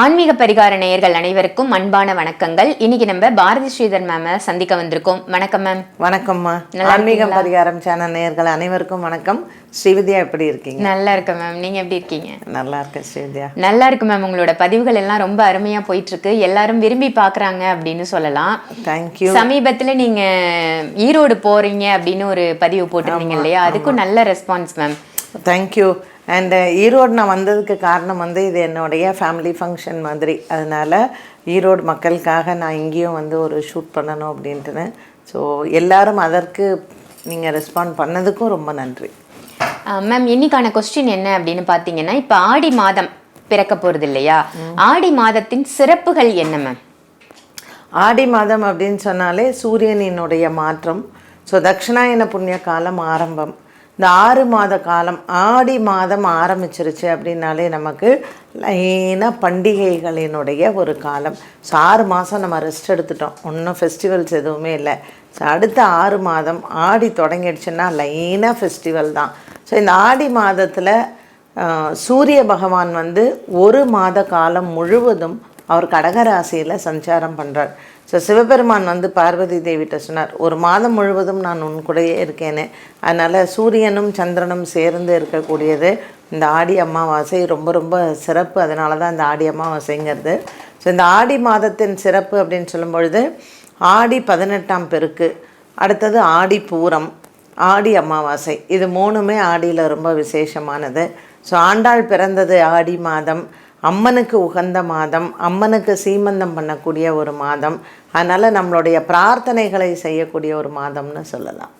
ஆன்மீக பரிகார நேயர்கள் அனைவருக்கும் அன்பான வணக்கங்கள். இன்னைக்கு நம்ம பாரதி ஸ்ரீதர் மேம சந்திக்க வந்திருக்கோம். வணக்கம் மேம் வணக்கம்மா. நல்லா ஆன்மீகம் பரிகாரம் சேனல் நேயர்கள் அனைவருக்கும் வணக்கம். ஸ்ரீவித்யா எப்படி இருக்கீங்க? நல்லா இருக்கேன் மேம் நீங்க எப்படி இருக்கீங்க? நல்லா இருக்கேன் ஸ்ரீவித்யா. நல்லா இருக்கு மேம் உங்களோட பதிவுகள் எல்லாம் ரொம்ப அருமையா போயிட்டு இருக்கு எல்லாரும் விரும்பி பாக்குறாங்க அப்படின்னு சொல்லலாம். தேங்க்யூ சமீபத்துல நீங்க ஈரோடு போறீங்க அப்படின்னு ஒரு பதிவு போட்டிருந்தீங்க இல்லையா? அதுக்கும் நல்ல response ma'am thank you and Erode நான் வந்ததுக்கு காரணம் வந்து இது என்னுடைய ஃபேமிலி ஃபங்க்ஷன் மாதிரி. அதனால ஈரோடு மக்களுக்காக நான் இங்கேயும் வந்து ஒரு ஷூட் பண்ணணும் அப்படின்ட்டுன்னு ஸோ எல்லாரும் அதற்கு நீங்கள் ரெஸ்பாண்ட் பண்ணதுக்கும் ரொம்ப நன்றி. மேம் இன்னைக்கான கொஸ்டின் என்ன அப்படின்னு பாத்தீங்கன்னா இப்ப ஆடி மாதம் பிறக்க போறது இல்லையா? ஆடி மாதத்தின் சிறப்புகள் என்ன மேம் ஆடி மாதம் அப்படின்னு சொன்னாலே சூரியனினுடைய மாற்றம் ஸோ தட்சிணாயன புண்ணிய காலம் ஆரம்பம். இந்த ஆறு மாத காலம் ஆடி மாதம் ஆரம்பிச்சிருச்சு அப்படின்னாலே நமக்கு லைனாக பண்டிகைகளினுடைய ஒரு காலம். ஸோ ஆறு மாதம் நம்ம ரெஸ்ட் எடுத்துட்டோம். ஒன்றும் ஃபெஸ்டிவல்ஸ் எதுவுமே இல்லை. ஸோ அடுத்த ஆறு மாதம் ஆடி தொடங்கிடுச்சுன்னா லைனாக ஃபெஸ்டிவல் தான். ஸோ இந்த ஆடி மாதத்தில் சூரிய பகவான் வந்து ஒரு மாத காலம் முழுவதும் அவர் கடகராசியில் சஞ்சாரம் பண்ணுறார் ஸோ சிவபெருமான் வந்து பார்வதி தேவிட்ட சொன்னார் ஒரு மாதம் முழுவதும் நான் உன் கூடயே இருக்கேன்னு அதனால் சூரியனும் சந்திரனும் சேர்ந்து இருக்கக்கூடியது. இந்த ஆடி அமாவாசை ரொம்ப ரொம்ப சிறப்பு. அதனால தான் இந்த ஆடி அமாவாசைங்கிறது. ஸோ இந்த ஆடி மாதத்தின் சிறப்பு அப்படின்னு சொல்லும் பொழுது ஆடி பதினெட்டாம் பெருக்கு அடுத்தது ஆடி பூரம் ஆடி அமாவாசை. இது மூணுமே ஆடியில் ரொம்ப விசேஷமானது. ஸோ ஆண்டாள் பிறந்தது ஆடி மாதம். அம்மனுக்கு உகந்த மாதம் அம்மனுக்கு சீமந்தம் பண்ணக்கூடிய ஒரு மாதம் அதனால் நம்மளுடைய பிரார்த்தனைகளை செய்யக்கூடிய ஒரு மாதம்னு சொல்லலாம்.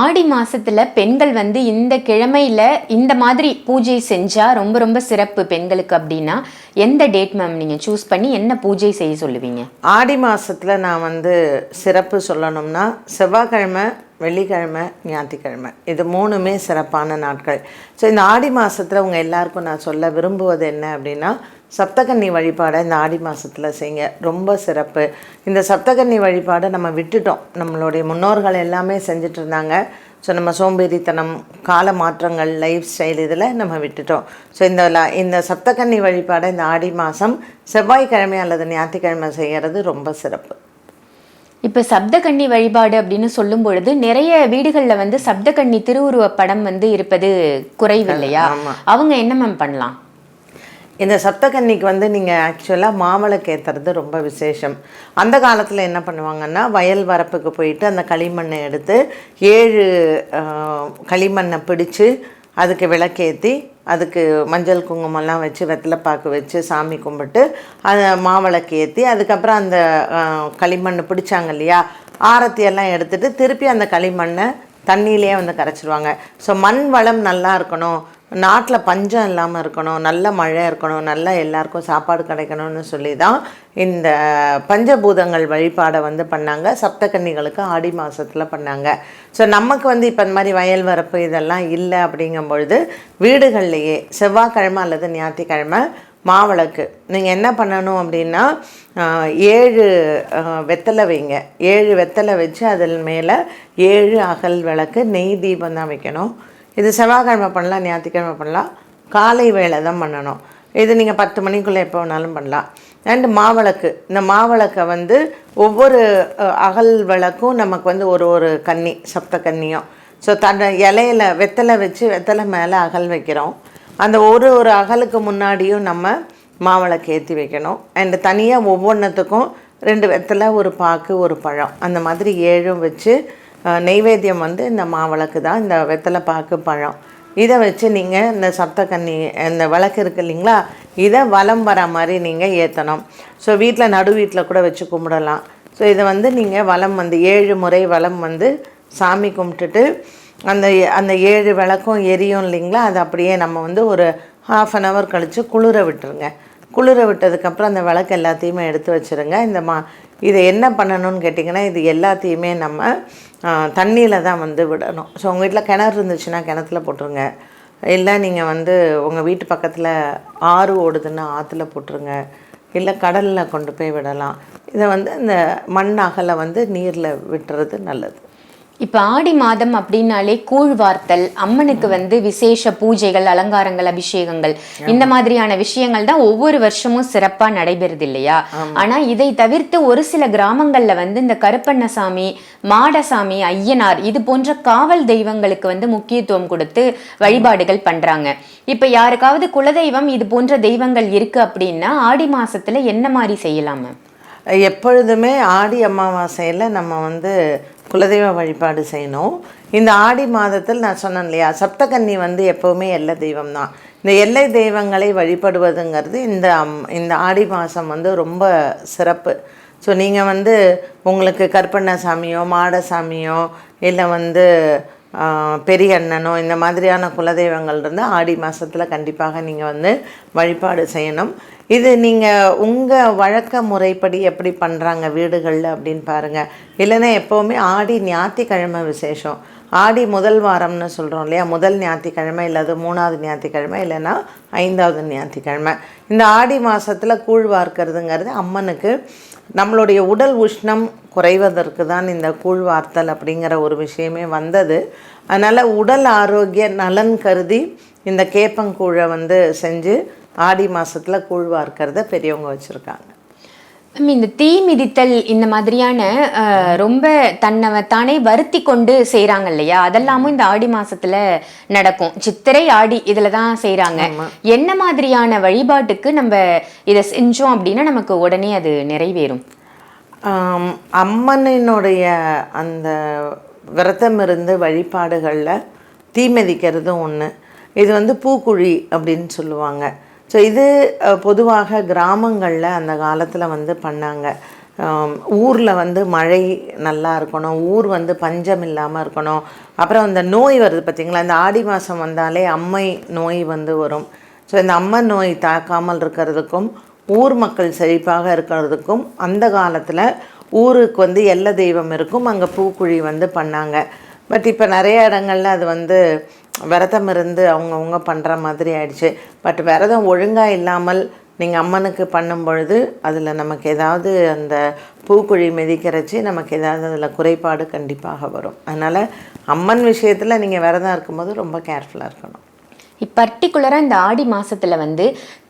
ஆடி மாதத்தில் பெண்கள் வந்து இந்த கிழமையில் இந்த மாதிரி பூஜை செஞ்சால் ரொம்ப ரொம்ப சிறப்பு பெண்களுக்கு அப்படின்னா எந்த டேட் மேம் நீங்கள் சூஸ் பண்ணி என்ன பூஜை செய்ய சொல்லுவீங்க? ஆடி மாதத்தில் நான் வந்து சிறப்பு சொல்லணும்னா செவ்வாய்க்கிழமை வெள்ளிக்கிழமை ஞாயிற்றுக்கிழமை. இது மூணுமே சிறப்பான நாட்கள். ஸோ இந்த ஆடி மாதத்தில் உங்கள் எல்லாருக்கும் நான் சொல்ல விரும்புவது என்ன அப்படின்னா சப்தகன்னி வழிபாடை இந்த ஆடி மாதத்தில் செய்யுங்க. ரொம்ப சிறப்பு. இந்த சப்தகன்னி வழிபாடை நம்ம விட்டுட்டோம். நம்மளுடைய முன்னோர்கள் எல்லாமே செஞ்சுட்டு இருந்தாங்க. ஸோ நம்ம சோம்பேறித்தனம் கால மாற்றங்கள் லைஃப் ஸ்டைல் இதில் நம்ம விட்டுட்டோம். ஸோ இந்த இந்த சப்தகன்னி வழிபாடை இந்த ஆடி மாதம் செவ்வாய்க்கிழமை அல்லது ஞாயிற்றுக்கிழமை செய்கிறது ரொம்ப சிறப்பு. இப்ப சப்தகன்னி வழிபாடு அப்படின்னு சொல்லும் பொழுது நிறைய வீடுகள்ல வந்து சப்தகன்னி திருவுருவ படம் வந்து இருப்பது குறைவு இல்லையா. அவங்க என்ன மேம் பண்ணலாம்? இந்த சப்தகன்னிக்கு வந்து நீங்கள் ஆக்சுவலாக மாவிளக்கு ஏற்றுறது ரொம்ப விசேஷம். அந்த காலத்தில் என்ன பண்ணுவாங்கன்னா வயல் வரப்புக்கு போயிட்டு அந்த களிமண்ணை எடுத்து ஏழு களிமண்ணை பிடிச்சு அதுக்கு விளக்கேற்றி அதுக்கு மஞ்சள் குங்குமம்லாம் வச்சு வெத்தலைப்பாக்கு வச்சு சாமி கும்பிட்டு அதை மாவிளக்கு ஏற்றி அதுக்கப்புறம் அந்த களிமண் களிமண்ணை பிடிச்சாங்க இல்லையா ஆரத்தி எல்லாம் எடுத்துட்டு திருப்பி அந்த களிமண்ணை தண்ணியிலே வந்து கரைச்சிடுவாங்க ஸோ மண் வளம் நல்லா இருக்கணும். நாட்டில் பஞ்சம் இல்லாமல் இருக்கணும் நல்ல மழை இருக்கணும் நல்லா எல்லாருக்கும் சாப்பாடு கிடைக்கணும்னு சொல்லி தான் இந்த பஞ்சபூதங்கள் வழிபாடை வந்து பண்ணாங்க. சப்தகன்னிகளுக்கு ஆடி மாதத்தில் பண்ணாங்க. ஸோ நமக்கு வந்து இப்போ இந்த மாதிரி வயல் வரப்பு இதெல்லாம் இல்லை அப்படிங்கும் பொழுது வீடுகள்லையே செவ்வாய்க்கிழமை அல்லது ஞாயிற்றுக்கிழமை மாவிளக்கு. நீங்கள் என்ன பண்ணணும் அப்படின்னா ஏழு வெத்தலை வைங்க. ஏழு வெத்தலை வச்சு அதில் மேலே ஏழு அகல் விளக்கு நெய் தீபம் தான் வைக்கணும். இது செவ்வாய்க்கிழமை பண்ணலாம் ஞாயிற்றுக்கிழமை பண்ணலாம். காலை வேலை தான் பண்ணணும். இது நீங்கள் பத்து மணிக்குள்ளே எப்போ வேணாலும் பண்ணலாம். அண்டு மாவிளக்கு. இந்த மாவிளக்கை வந்து ஒவ்வொரு அகல் விளக்கும் நமக்கு வந்து ஒரு ஒரு கன்னி சப்த கன்னியும். ஸோ தன் இலையில வெத்தலை வச்சு வெத்தலை மேலே அகல் வைக்கிறோம். அந்த ஒரு ஒரு அகலுக்கு முன்னாடியும் நம்ம மாவிளக்கு ஏற்றி வைக்கணும். அண்டு தனியாக ஒவ்வொன்றுத்துக்கும் ரெண்டு வெத்தலை ஒரு பாக்கு ஒரு பழம். அந்த மாதிரி ஏழும் வச்சு நெய்வேத்தியம் வந்து இந்த மாவிளக்கு தான் இந்த வெத்தலை பாக்கு பழம். இதை வச்சு நீங்கள் இந்த சப்தக்கன்னி இந்த விளக்கு இருக்கு இல்லைங்களா இதை வலம் வர மாதிரி நீங்கள் ஏற்றணும் ஸோ வீட்டில் நடு வீட்டில் கூட வச்சு கும்பிடலாம். ஸோ இதை வந்து நீங்கள் வலம் வந்து ஏழு முறை வலம் வந்து சாமி கும்பிட்டுட்டு அந்த அந்த ஏழு விளக்கும் எரியும் இல்லைங்களா அது அப்படியே நம்ம வந்து ஒரு ஹாஃப் அன் ஹவர் கழித்து குளிர விட்டுருங்க. குளிர விட்டதுக்கப்புறம் அந்த விளக்கு எல்லாத்தையுமே எடுத்து வச்சுருங்க. இந்த மா இதை என்ன பண்ணணும்னு கேட்டிங்கன்னா இது எல்லாத்தையுமே நம்ம தண்ணியில் தான் வந்து விடணும். ஸோ உங்கள் வீட்டில் கிணறு இருந்துச்சுன்னா கிணத்துல போட்டுருங்க. இல்லை நீங்கள் வந்து உங்கள் வீட்டு பக்கத்தில் ஆறு ஓடுதுன்னா ஆற்றுல போட்டுருங்க. இல்லை கடலில் கொண்டு போய் விடலாம். இதை வந்து இந்த மண் அகலை வந்து நீரில் விட்டுறது நல்லது. இப்ப ஆடி மாதம் அப்படின்னாலே கூழ் வார்த்தல் அம்மனுக்கு வந்து விசேஷ பூஜைகள் அலங்காரங்கள் அபிஷேகங்கள். இந்த மாதிரியான விஷயங்கள் தான் ஒவ்வொரு வருஷமும் சிறப்பா நடைபெறுது இல்லையா? ஆனா இதை தவிர்த்து ஒரு சில கிராமங்கள்ல வந்து இந்த கருப்பண்ணசாமி மாடசாமி ஐயனார் இது போன்ற காவல் தெய்வங்களுக்கு வந்து முக்கியத்துவம் கொடுத்து வழிபாடுகள் பண்றாங்க. இப்ப யாருக்காவது குலதெய்வம் இது போன்ற தெய்வங்கள் இருக்கு அப்படின்னா ஆடி மாசத்துல என்ன மாதிரி செய்யலாம் எப்பொழுதுமே ஆடி அமாவாசையில் நம்ம வந்து குலதெய்வ வழிபாடு செய்யணும். இந்த ஆடி மாதத்தில் நான் சொன்னேன் இல்லையா சப்தகன்னி வந்து எப்போவுமே எல்லை தெய்வம் தான் இந்த எல்லை தெய்வங்களை வழிபடுவதுங்கிறது இந்த அம்- இந்த ஆடி மாதம் வந்து ரொம்ப சிறப்பு. ஸோ நீங்கள் வந்து உங்களுக்கு கற்பண்ணசாமியோ மாடசாமியோ இல்லை வந்து பெரிய அண்ணனோ இந்த மாதிரியான குலதெய்வங்கள் இருந்தால் ஆடி மாதத்தில் கண்டிப்பாக நீங்கள் வந்து வழிபாடு செய்யணும். இது நீங்கள் உங்கள் வழக்க முறைப்படி எப்படி பண்ணுறாங்க வீடுகளில் அப்படின்னு பாருங்கள் இல்லைன்னா எப்போவுமே ஆடி ஞாயிற்றுக்கிழமை விசேஷம். ஆடி முதல் வாரம்னு சொல்கிறோம் இல்லையா? முதல் ஞாயிற்றுக்கிழமை இல்லாத மூணாவது ஞாயிற்றுக்கிழமை இல்லைன்னா ஐந்தாவது ஞாயிற்றுக்கிழமை. இந்த ஆடி மாதத்தில் கூழ் வார்க்கிறதுங்கிறது அம்மனுக்கு நம்மளுடைய உடல் உஷ்ணம் குறைவதற்கு தான் இந்த கூழ் வார்த்தல் அப்படிங்கிற ஒரு விஷயமே வந்தது. அதனால் உடல் ஆரோக்கிய நலன் கருதி இந்த கேப்பங்கூழை வந்து செஞ்சு ஆடி மாதத்தில் கூழ் வார்க்கிறத பெரியவங்க வச்சுருக்காங்க. இந்த தீ மிதித்தல் இந்த மாதிரியான ரொம்ப தன்னை தானே வருத்தி கொண்டு செய்றாங்க இல்லையா? அதெல்லாமும் இந்த ஆடி மாசத்துல நடக்கும். சித்திரை ஆடி இதுல தான் செய்றாங்க. என்ன மாதிரியான வழிபாட்டுக்கு நம்ம இதை செஞ்சோம் அப்படின்னா நமக்கு உடனே அது நிறைவேறும். அம்மனினுடைய அந்த விரதம் இருந்து வழிபாடுகளில் தீமிதிக்கிறதும் ஒன்று இது வந்து பூக்குழி அப்படின்னு சொல்லுவாங்க. ஸோ இது பொதுவாக கிராமங்களில் அந்த காலத்தில் வந்து பண்ணாங்க. ஊரில் வந்து மழை நல்லா இருக்கணும் ஊர் வந்து பஞ்சம் இல்லாமல் இருக்கணும். அப்புறம் இந்த நோய் வருது பார்த்திங்களா இந்த ஆடி மாதம் வந்தாலே அம்மை நோய் வந்து வரும். ஸோ இந்த அம்மை நோய் தாக்காமல் இருக்கிறதுக்கும் ஊர் மக்கள் செழிப்பாக இருக்கிறதுக்கும் அந்த காலத்தில் ஊருக்கு வந்து எல்ல தெய்வம் இருக்கும் அங்கே பூக்குழி வந்து பண்ணாங்க. பட் இப்போ நிறைய இடங்களில் அது வந்து விரதம் இருந்து அவங்கவுங்க பண்ணுற மாதிரி ஆயிடுச்சு. பட் விரதம் ஒழுங்காக இல்லாமல் நீங்கள் அம்மனுக்கு பண்ணும் பொழுது அதில் நமக்கு ஏதாவது அந்த பூக்குழி மிதிக்கிறச்சு நமக்கு ஏதாவது அதில் குறைபாடு கண்டிப்பாக வரும். அதனால் அம்மன் விஷயத்தில் நீங்கள் விரதம் இருக்கும்போது ரொம்ப கேர்ஃபுல்லாக இருக்கணும். பர்டிகுலரா இந்த ஆடி மாசத்துல வந்து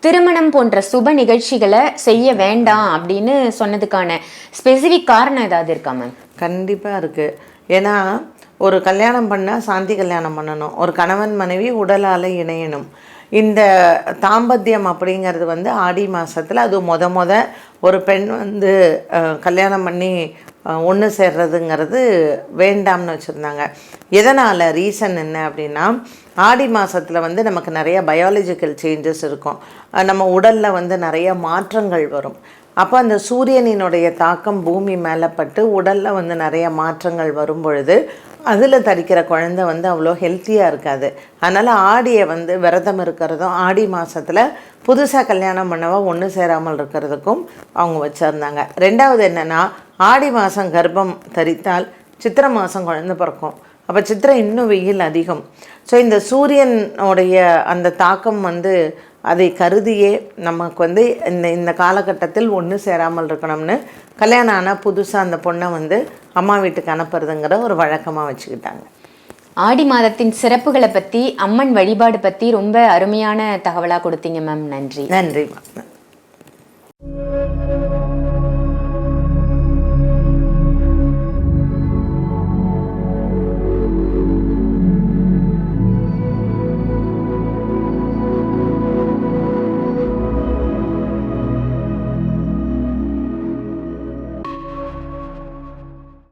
திருமணம் போன்ற சுப நிகழ்ச்சிகளை செய்ய வேண்டாம் அப்படின்னு சொன்னதுக்கான ஸ்பெசிபிக் காரணம் ஏதாவது இருக்கா மேம் கண்டிப்பாக இருக்குது ஏன்னா ஒரு கல்யாணம் பண்ணால் சாந்தி கல்யாணம் பண்ணணும். ஒரு கணவன் மனைவி உடலால் இணையணும். இந்த தாம்பத்தியம் அப்படிங்கிறது வந்து ஆடி மாதத்தில் அது மொத மொத ஒரு பெண் வந்து கல்யாணம் பண்ணி ஒன்று சேர்றதுங்கிறது வேண்டாம்னு வச்சுருந்தாங்க. எதனால்? ரீசன் என்ன அப்படின்னா ஆடி மாதத்தில் வந்து நமக்கு நிறைய பயாலஜிக்கல் சேஞ்சஸ் இருக்கும். நம்ம உடலில் வந்து நிறைய மாற்றங்கள் வரும். அப்போ அந்த சூரியனினுடைய தாக்கம் பூமி மேலே பட்டு உடலில் வந்து நிறைய மாற்றங்கள் வரும் பொழுது அதில் தரிக்கிற குழந்தை வந்து அவ்வளோ ஹெல்த்தியாக இருக்காது. அதனால் ஆடியை வந்து விரதம் இருக்கிறதும் ஆடி மாதத்தில் புதுசாக கல்யாணம் பண்ணவா ஒன்று சேராமல் இருக்கிறதுக்கும் அவங்க வச்சுருந்தாங்க. ரெண்டாவது என்னென்னா ஆடி மாதம் கர்ப்பம் தரித்தால் சித்திரை மாதம் குழந்தை பிறக்கும். அப்போ சித்திரை இன்னும் வெயில் அதிகம். ஸோ இந்த சூரியனுடைய அந்த தாக்கம் வந்து அதை கருதியே நமக்கு வந்து இந்த இந்த காலகட்டத்தில் ஒன்று சேராமல் இருக்கணும்னு கல்யாணம் ஆனால் புதுசாக அந்த பொண்ணை வந்து அம்மா வீட்டுக்கு அனுப்புறதுங்கிற ஒரு வழக்கமாக வச்சுக்கிட்டாங்க. ஆடி மாதத்தின் சிறப்புகளை பத்தி அம்மன் வழிபாடு பத்தி ரொம்ப அருமையான தகவலா கொடுத்தீங்க மேம். நன்றி. நன்றிம்மா